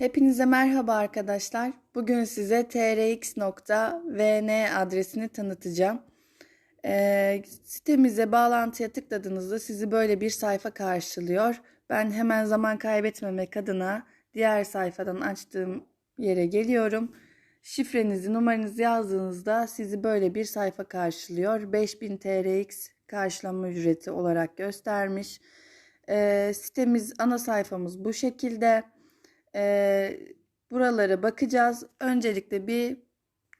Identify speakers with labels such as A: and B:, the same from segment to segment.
A: Hepinize merhaba arkadaşlar. Bugün size trx.vn adresini tanıtacağım. Ee, sitemize bağlantıya tıkladığınızda sizi böyle bir sayfa karşılıyor. Ben hemen zaman kaybetmemek adına diğer sayfadan açtığım yere geliyorum. Şifrenizi, numaranızı yazdığınızda sizi böyle bir sayfa karşılıyor. 5000 TRX karşılama ücreti olarak göstermiş. Ee, sitemiz, ana sayfamız bu şekilde. Ee, buralara bakacağız. Öncelikle bir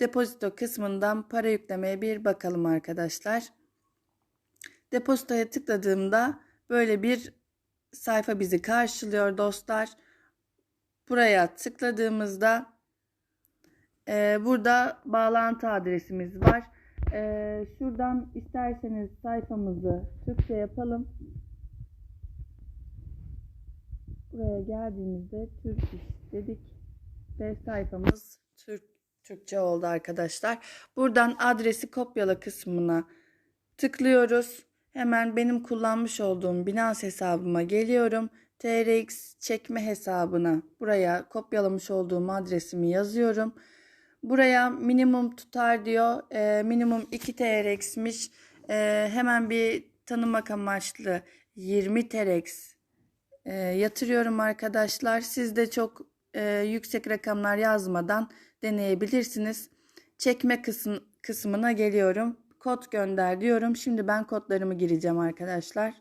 A: depozito kısmından para yüklemeye bir bakalım arkadaşlar. Depozitoya tıkladığımda böyle bir sayfa bizi karşılıyor dostlar. Buraya tıkladığımızda e, burada bağlantı adresimiz var. E, şuradan isterseniz sayfamızı Türkçe yapalım. Buraya geldiğimizde Türk iş dedik ve sayfamız Türk Türkçe oldu arkadaşlar. Buradan adresi kopyala kısmına tıklıyoruz. Hemen benim kullanmış olduğum Binance hesabıma geliyorum. TRX çekme hesabına buraya kopyalamış olduğum adresimi yazıyorum. Buraya minimum tutar diyor. E, minimum 2 TRX'miş. E, hemen bir tanımak amaçlı 20 TRX e, yatırıyorum arkadaşlar. Siz de çok e, yüksek rakamlar yazmadan deneyebilirsiniz. Çekme kısım, kısmına geliyorum. Kod gönder diyorum. Şimdi ben kodlarımı gireceğim arkadaşlar.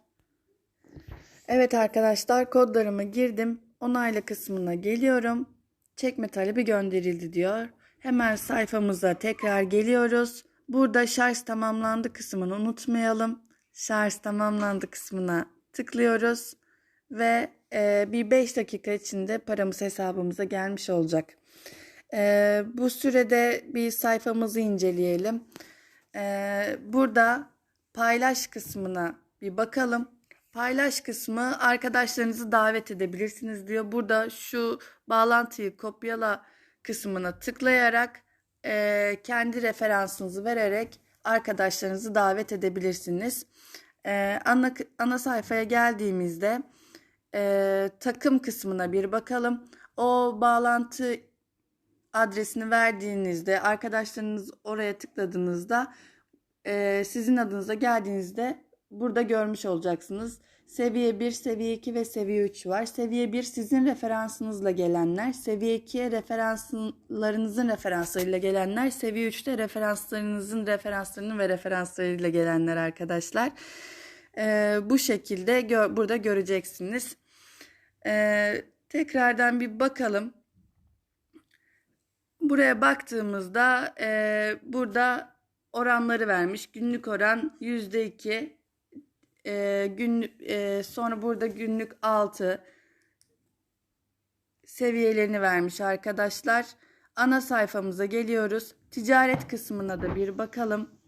A: Evet arkadaşlar kodlarımı girdim. Onayla kısmına geliyorum. Çekme talebi gönderildi diyor. Hemen sayfamıza tekrar geliyoruz. Burada şarj tamamlandı kısmını unutmayalım. Şarj tamamlandı kısmına tıklıyoruz ve e, bir 5 dakika içinde paramız hesabımıza gelmiş olacak. E, bu sürede bir sayfamızı inceleyelim. E, burada paylaş kısmına bir bakalım. Paylaş kısmı arkadaşlarınızı davet edebilirsiniz diyor. Burada şu bağlantıyı kopyala kısmına tıklayarak e, kendi referansınızı vererek arkadaşlarınızı davet edebilirsiniz. E, ana, ana sayfaya geldiğimizde e, takım kısmına bir bakalım. O bağlantı adresini verdiğinizde arkadaşlarınız oraya tıkladığınızda e, sizin adınıza geldiğinizde burada görmüş olacaksınız. Seviye 1, seviye 2 ve seviye 3 var. Seviye 1 sizin referansınızla gelenler. Seviye 2'ye referanslarınızın referanslarıyla gelenler. Seviye 3'te referanslarınızın referanslarının ve referanslarıyla gelenler arkadaşlar. Ee, bu şekilde gö burada göreceksiniz. Ee, tekrardan bir bakalım. Buraya baktığımızda e, burada oranları vermiş. Günlük oran %2. E, günlük, e, sonra burada günlük 6 seviyelerini vermiş arkadaşlar. Ana sayfamıza geliyoruz. Ticaret kısmına da bir bakalım.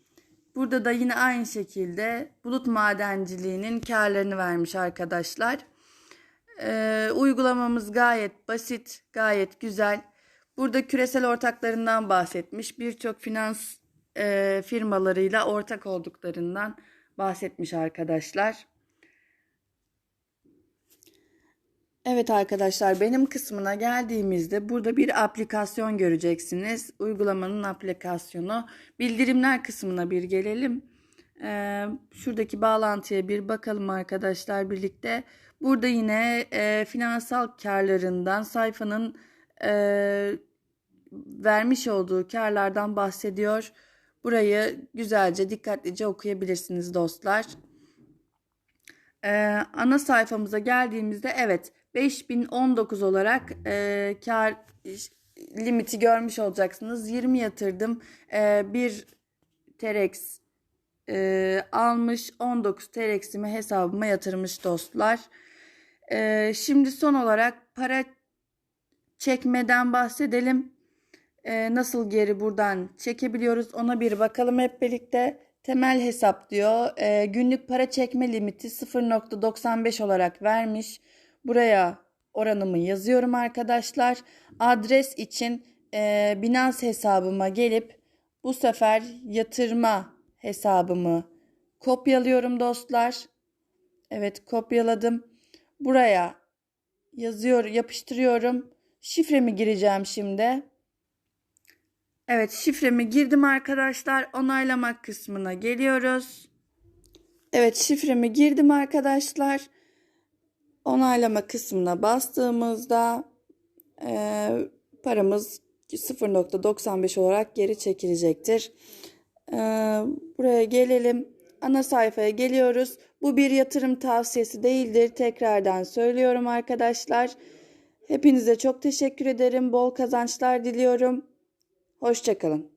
A: Burada da yine aynı şekilde bulut madenciliğinin karlarını vermiş arkadaşlar. Ee, uygulamamız gayet basit, gayet güzel. Burada küresel ortaklarından bahsetmiş. Birçok finans e, firmalarıyla ortak olduklarından bahsetmiş arkadaşlar. Evet arkadaşlar benim kısmına geldiğimizde burada bir aplikasyon göreceksiniz. Uygulamanın aplikasyonu. Bildirimler kısmına bir gelelim. Ee, şuradaki bağlantıya bir bakalım arkadaşlar birlikte. Burada yine e, finansal karlarından sayfanın e, vermiş olduğu karlardan bahsediyor. Burayı güzelce dikkatlice okuyabilirsiniz dostlar. Ee, ana sayfamıza geldiğimizde evet 5019 olarak e, kar limiti görmüş olacaksınız. 20 yatırdım. E, bir TRX e, almış. 19 TRX'imi hesabıma yatırmış dostlar. E, şimdi son olarak para çekmeden bahsedelim. E, nasıl geri buradan çekebiliyoruz ona bir bakalım hep birlikte. Temel hesap diyor. E, günlük para çekme limiti 0.95 olarak vermiş. Buraya oranımı yazıyorum arkadaşlar. Adres için e, Binance hesabıma gelip bu sefer yatırma hesabımı kopyalıyorum dostlar. Evet kopyaladım. Buraya yazıyor, yapıştırıyorum. Şifremi gireceğim şimdi. Evet şifremi girdim arkadaşlar. Onaylamak kısmına geliyoruz. Evet şifremi girdim arkadaşlar. Onaylama kısmına bastığımızda eee, paramız 0.95 olarak geri çekilecektir. Eee, buraya gelelim. Ana sayfaya geliyoruz. Bu bir yatırım tavsiyesi değildir. Tekrardan söylüyorum arkadaşlar. Hepinize çok teşekkür ederim. Bol kazançlar diliyorum. Hoşçakalın.